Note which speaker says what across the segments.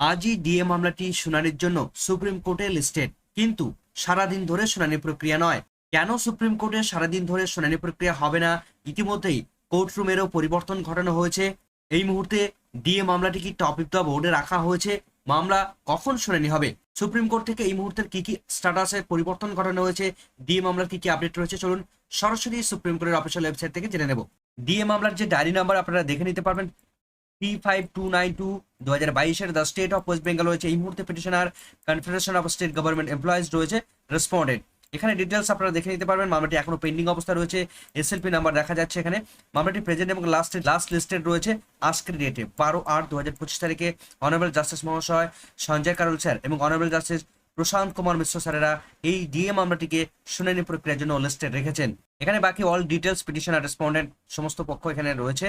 Speaker 1: আজই ডিএ মামলাটি শুনানির জন্য সুপ্রিম কোর্টে লিস্টেড। কিন্তু সারাদিন ধরে শুনানি প্রক্রিয়া নয়। কেন সুপ্রিম কোর্টে সারাদিন ধরে শুনানি প্রক্রিয়া হবে না? ইতিমধ্যেই কোর্টরুমেরও পরিবর্তন ঘটানো হয়েছে। এই মুহূর্তে ডিএ মামলাটি কি টপ অফ দ্য বোর্ডে রাখা হয়েছে? মামলা কখন শুনানি হবে? সুপ্রিম কোর্ট থেকে এই মুহূর্তের কি কি স্ট্যাটাসে পরিবর্তন ঘটানো হয়েছে? ডিএ মামলার কি কি আপডেট রয়েছে? চলুন সরাসরি সুপ্রিম কোর্টের অফিসিয়াল ওয়েবসাইট থেকে জেনে নেব। ডিএ মামলার যে ডায়েরি নাম্বার আপনারা দেখে নিতে পারবেন P five two nine two হাজার স্টেট অফ ওয়েস্ট বেঙ্গল রয়েছে। এই মুহূর্তে confederation of state government employees রয়েছে এখানে ডিটেলস আপনারা দেখে নিতে পারবেন। মামলাটি এখনও রয়েছে। এসএলপি নাম্বার দেখা যাচ্ছে এখানে। মামলাটি প্রেজেন্ট এবং লাস্ট লাস্ট লিস্টেড রয়েছে। ডেটে আট পঁচিশ তারিখে। জাস্টিস মহাশয় সঞ্জয় কারল স্যার এবং জাস্টিস প্রশান্ত কুমার মিশ্র স্যারেরা এই ডিএ মামলাটিকে শুনানি প্রক্রিয়ার জন্য লিস্টেড রেখেছেন। এখানে বাকি অল ডিটেলস পিটিশনার রেসপন্ডেন্ট সমস্ত পক্ষ এখানে রয়েছে।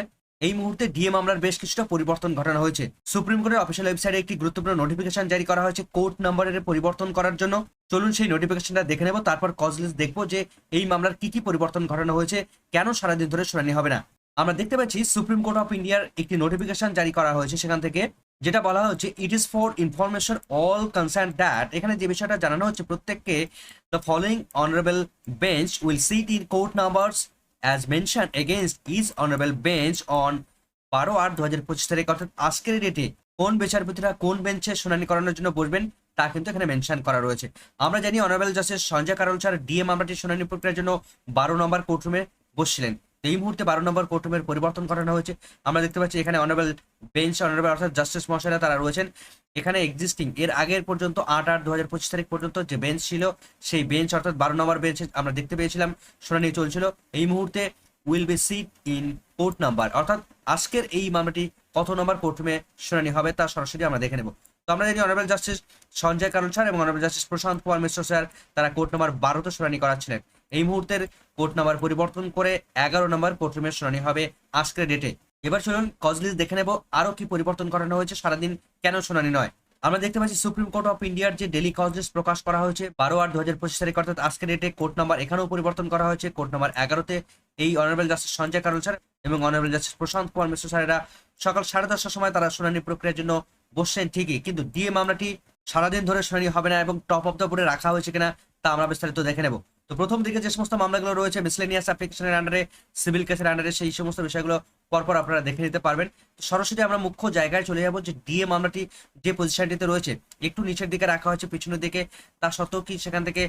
Speaker 1: এই মুহূর্তে ডিএ মামলার বেশ কিছুটা পরিবর্তন ঘটানো হয়েছে। সুপ্রিম কোর্টের অফিসিয়াল ওয়েবসাইটে একটি গুরুত্বপূর্ণ নোটিফিকেশন জারি করা হয়েছে। কোর্ট নাম্বারের পরিবর্তন করার জন্য। চলুন সেই নোটিফিকেশনটা দেখে নেব, তারপর কজ লিস্ট দেখব যে এই মামলার কি কি পরিবর্তন ঘটানো হয়েছে। কেন সারাদিন ধরে শুনানি হবে না? আমরা দেখতে পাচ্ছি সুপ্রিম কোর্ট অফ ইন্ডিয়ার একটি নোটিফিকেশন জারি করা হয়েছে সেখান থেকে, যেটা বলা হচ্ছে it is for information all concern that এখানে যে বিষয়টা জানানো হচ্ছে, প্রত্যেককে the following honourable bench will sit in court numbers as mention against is honourable bench on বারো আট দু হাজার পঁচিশ তারিখ, অর্থাৎ আজকের ডেটে কোন বিচারপতিরা কোন বেঞ্চে শুনানি করানোর জন্য বসবেন, তা কিন্তু এখানে মেনশন করা রয়েছে। আমরা জানি honourable justice Sanjay Karol sir DA মামলাটি শুনানি প্রক্রিয়ার জন্য বারো নম্বর কোর্টরুমে বসছিলেন। এই মুহূর্তে বারো নম্বর কোর্টরুমের পরিবর্তন করানো হয়েছে। আমরা দেখতে পাচ্ছি এখানে অনারেবল বেঞ্চ অনারেবল অর্থাৎ জাস্টিস মহাশয়রা তারা রয়েছেন। এখানে এক্সিস্টিং এর আগের পর্যন্ত আট আট দু তারিখ পর্যন্ত যে বেঞ্চ ছিল, সেই বেঞ্চ অর্থাৎ বারো নম্বর বেঞ্চে আমরা দেখতে পেয়েছিলাম, শুনানি চলছিল। এই মুহূর্তে will be sit in court number অর্থাৎ আজকের এই মামলাটি কত নম্বর কোর্টরুমে শুনানি হবে তা সরাসরি আমরা দেখে নেব। তো আমরা জানি honourable justice Sanjay Karol sir এবং honourable justice Prashant Kumar Mishra sir তারা কোর্ট নাম্বার বারোতে শুনানি করাচ্ছিলেন। এই মুহূর্তের কোর্ট নাম্বার পরিবর্তন করে এগারো নম্বর কোর্টরুমে শুনানি হবে আজকের ডেটে। এবার চলুন কজলিস দেখে নেব আরও কি পরিবর্তন করানো হয়েছে সারাদিন কেন শুনানি নয়। আমরা দেখতে পাচ্ছি সুপ্রিম কোর্ট অফ ইন্ডিয়ার যে ডেলি কজলিস প্রকাশ করা হয়েছে, বারো আট দু হাজার পঁচিশ তারিখ, অর্থাৎ আজকের ডেটে কোর্ট নাম্বার এখানেও পরিবর্তন করা হয়েছে। কোর্ট নাম্বার এগারোতে এই honourable justice Sanjay Karol sir এবং অনারেবল জাস্টিস প্রশান্ত কুমার মিশ্র স্যারেরা সকাল সাড়ে দশটার সময় তারা শুনানি প্রক্রিয়ার জন্য বসছেন ঠিকই, কিন্তু ডিএ মামলাটি সারাদিন ধরে শুনানি হবে না এবং টপ অফ দ্য বোর্ডে রাখা হয়েছে কিনা তা আমরা বিস্তারিত দেখে নেব। তো প্রথম দিকে যে সমস্ত মামলাগুলো রয়েছে মিসলেনিয়াস অ্যাপ্লিকেশনের আন্ডারে সিভিল কেসের আন্ডারে সেই সমস্ত বিষয়গুলো পরপর আপনারা দেখে নিতে পারবেন। সরাসরি আমরা মুখ্য জায়গায় চলে যাব যে ডিএ মামলাটি যে পজিশনটিতে রয়েছে, একটু নিচের দিকে রাখা হয়েছে, পিছনের দিকে। তা সত্ত্বেও কি সেখান থেকে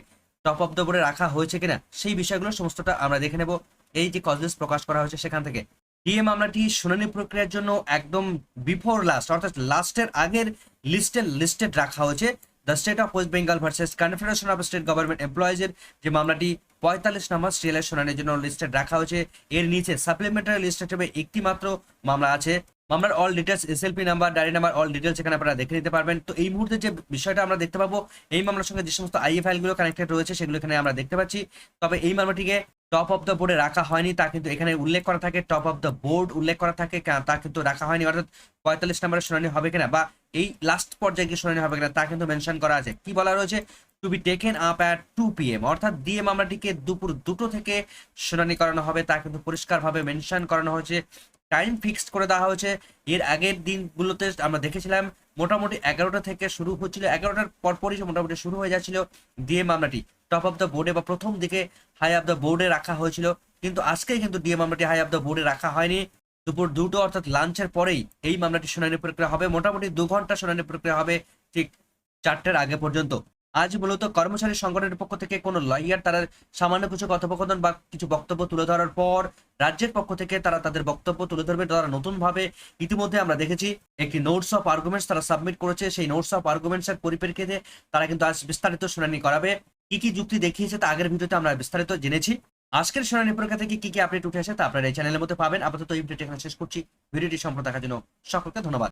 Speaker 1: টপ অফ দ্য বোর্ডে রাখা হয়েছে কিনা, সেই বিষয়গুলো সমস্তটা আমরা দেখে নেব। এই যে কজলেস প্রকাশ করা হয়েছে সেখান থেকে। ডিএ মামলাটি শুনানি প্রক্রিয়ার জন্য একদম বিফোর লাস্ট অর্থাৎ লাস্টের আগের লিস্টের লিস্টেড রাখা হয়েছে। The state of West Bengal versus confederation of state government এমপ্লয়িজের যে মামলাটি পঁয়তাল্লিশ নম্বর সিরিয়ালের শুনানির জন্য লিস্টেড রাখা হয়েছে। এর নিচে সাপ্লিমেন্টারি লিস্ট হিসেবে একটি মাত্র মামলা আছে। মামলার all details SLP number diary number all details এখানে আপনারা দেখে নিতে পারবেন। তো এই মুহূর্তে যে বিষয়টা আমরা দেখতে পাবো, এই মামলার সঙ্গে যে সমস্ত আইএ ফাইলগুলো কানেক্টেড রয়েছে, সেগুলো এখানে আমরা দেখতে পাচ্ছি। তবে এই মামলাটিকে টপ অফ দ্য বোর্ডে রাখা হয়নি, তা কিন্তু এখানে উল্লেখ করা থাকে। টপ অফ দ্য বোর্ড উল্লেখ করা থাকে তা কিন্তু রাখা হয়নি। অর্থাৎ পঁয়তাল্লিশ নম্বরের শুনানি হবে কিনা বা এই লাস্ট পর্যায়ে গিয়ে শুনানি হবে কিনা তা কিন্তু মেনশন করা আছে। কি বলা রয়েছে? To be taken up at two P M অর্থাৎ দিয়ে মামলাটিকে দুপুর দুটো থেকে শুনানি করানো হবে, তা কিন্তু পরিষ্কারভাবে মেনশন করানো হয়েছে। টাইম ফিক্সড করে দেওয়া হয়েছে। এর আগের দিনগুলোতে আমরা দেখেছিলাম, মোটামুটি এগারোটা থেকে শুরু হচ্ছিল, এগারোটার পরপরই মোটামুটি শুরু হয়ে যাচ্ছিল ডিএ মামলাটি। টপ অফ দ্য বোর্ডে বা প্রথম দিকে হাই অফ দ্য বোর্ডে রাখা হয়েছিল, কিন্তু আজকে কিন্তু ডিএ মামলাটি হাই অফ দ্য বোর্ডে রাখা হয়নি। দুপুর দুটো অর্থাৎ লাঞ্চের পরেই এই মামলাটি শুনানি প্রক্রিয়া হবে। মোটামুটি দু ঘণ্টা শুনানি প্রক্রিয়া হবে ঠিক চারটের আগে পর্যন্ত। আজ মূলত কর্মচারী সংগঠনের পক্ষ থেকে কোনো লয়ার তারা সামান্য কিছু কথোপকথন বা কিছু বক্তব্য তুলে ধরার পর রাজ্যের পক্ষ থেকে তারা তাদের বক্তব্য তুলে ধরবে। তারা নতুনভাবে ইতিমধ্যে আমরা দেখেছি একটি নোটস অফ আর্গুমেন্টস তারা সাবমিট করেছে। সেই নোটস অফ আর্গুমেন্টস এর পরিপ্রেক্ষিতে তারা কিন্তু আজ বিস্তারিত শুনানি করাবে। কি কি যুক্তি দেখিয়েছে তা আগের ভিডিওতে আমরা বিস্তারিত জেনেছি। আজকের সরানি পরীক্ষা থেকে কি কি আপডেট উঠে আসে তা আপনারা এই চ্যানেলের মধ্যে পাবেন। আপাতত এই ভিডিওটি এখানে শেষ করছি। ভিডিওটি সম্পূর্ণ দেখার জন্য সকলকে ধন্যবাদ।